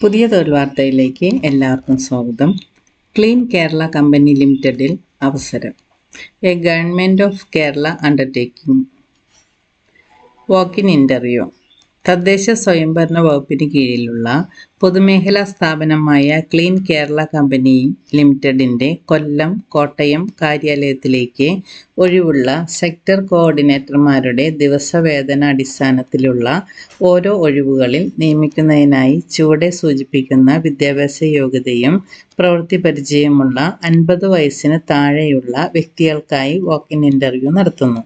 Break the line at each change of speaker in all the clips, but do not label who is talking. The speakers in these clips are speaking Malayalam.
പുതിയ തൊഴിൽ വാർത്തയിലേക്ക് എല്ലാവർക്കും സ്വാഗതം. ക്ലീൻ കേരള കമ്പനി ലിമിറ്റഡിൽ അവസരം. A government of Kerala undertaking. Walk in interview തദ്ദേശ സ്വയംഭരണ വകുപ്പിന് കീഴിലുള്ള പൊതുമേഖലാ സ്ഥാപനമായ ക്ലീൻ കേരള കമ്പനി ലിമിറ്റഡിന്റെ കൊല്ലം കോട്ടയം കാര്യാലയത്തിലേക്ക് ഒഴിവുള്ള സെക്ടർ കോർഡിനേറ്റർമാരുടെ ദിവസവേതന അടിസ്ഥാനത്തിലുള്ള ഓരോ ഒഴിവുകളിൽ നിയമിക്കുന്നതിനായി ചുവടെ സൂചിപ്പിക്കുന്ന വിദ്യാഭ്യാസ യോഗ്യതയും പ്രവൃത്തി പരിചയമുള്ള അൻപത് വയസ്സിന് താഴെയുള്ള വ്യക്തികൾക്കായി വാക്കിൻ ഇന്റർവ്യൂ നടത്തുന്നു.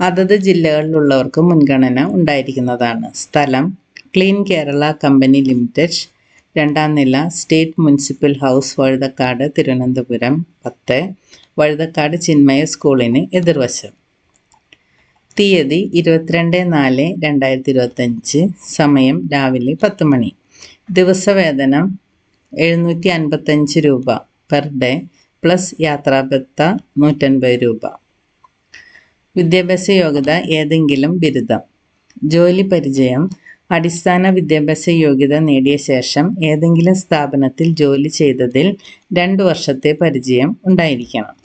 അതത് ജില്ലകളിലുള്ളവർക്ക് മുൻഗണന ഉണ്ടായിരിക്കുന്നതാണ്. സ്ഥലം ക്ലീൻ കേരള കമ്പനി ലിമിറ്റഡ് രണ്ടാം നില state municipal house Vazhuthacaud Thiruvananthapuram പത്ത് വഴുതക്കാട് ചിന്മയ സ്കൂളിന് എതിർവശം. തീയതി ഇരുപത്തിരണ്ട് നാല് രണ്ടായിരത്തി ഇരുപത്തഞ്ച് സമയം രാവിലെ പത്ത് മണി. ദിവസവേതനം എഴുന്നൂറ്റി അൻപത്തഞ്ച് രൂപ പെർ ഡേ പ്ലസ് യാത്രാഭത്ത നൂറ്റൻപത് രൂപ. വിദ്യാഭ്യാസ യോഗ്യത ഏതെങ്കിലും ബിരുദം. ജോലി പരിചയം അടിസ്ഥാന വിദ്യാഭ്യാസ യോഗ്യത നേടിയ ശേഷം ഏതെങ്കിലും സ്ഥാപനത്തിൽ ജോലി ചെയ്തതിൽ രണ്ടു വർഷത്തെ പരിചയം ഉണ്ടായിരിക്കണം.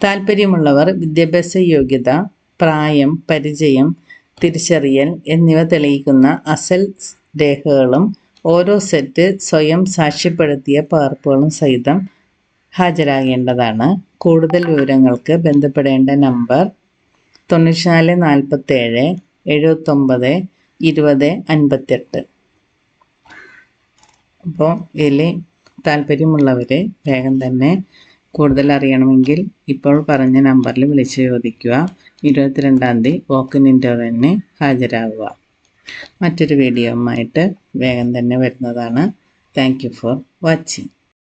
താല്പര്യമുള്ളവർ വിദ്യാഭ്യാസ യോഗ്യത പ്രായം പരിചയം തിരിച്ചറിയൽ എന്നിവ തെളിയിക്കുന്ന അസൽ രേഖകളും ഓരോ സെറ്റ് സ്വയം സാക്ഷ്യപ്പെടുത്തിയ പകർപ്പുകളും സഹിതം ഹാജരാകേണ്ടതാണ്. കൂടുതൽ വിവരങ്ങൾക്ക് ബന്ധപ്പെടേണ്ട നമ്പർ തൊണ്ണൂറ്റിനാല് നാൽപ്പത്തേഴ് എഴുപത്തൊമ്പത് ഇരുപത് അൻപത്തെട്ട്. അപ്പോൾ ഇതിൽ താല്പര്യമുള്ളവർ വേഗം തന്നെ കൂടുതൽ അറിയണമെങ്കിൽ ഇപ്പോൾ പറഞ്ഞ നമ്പറിൽ വിളിച്ച് ചോദിക്കുക. ഇരുപത്തിരണ്ടാം തീയതി വോക്കിൻ ഇന്റർവ്യൂവിന് ഹാജരാകുക മറ്റൊരു വീഡിയോയുമായിട്ട് വേഗം തന്നെ വരുന്നതാണ്. Thank you for watching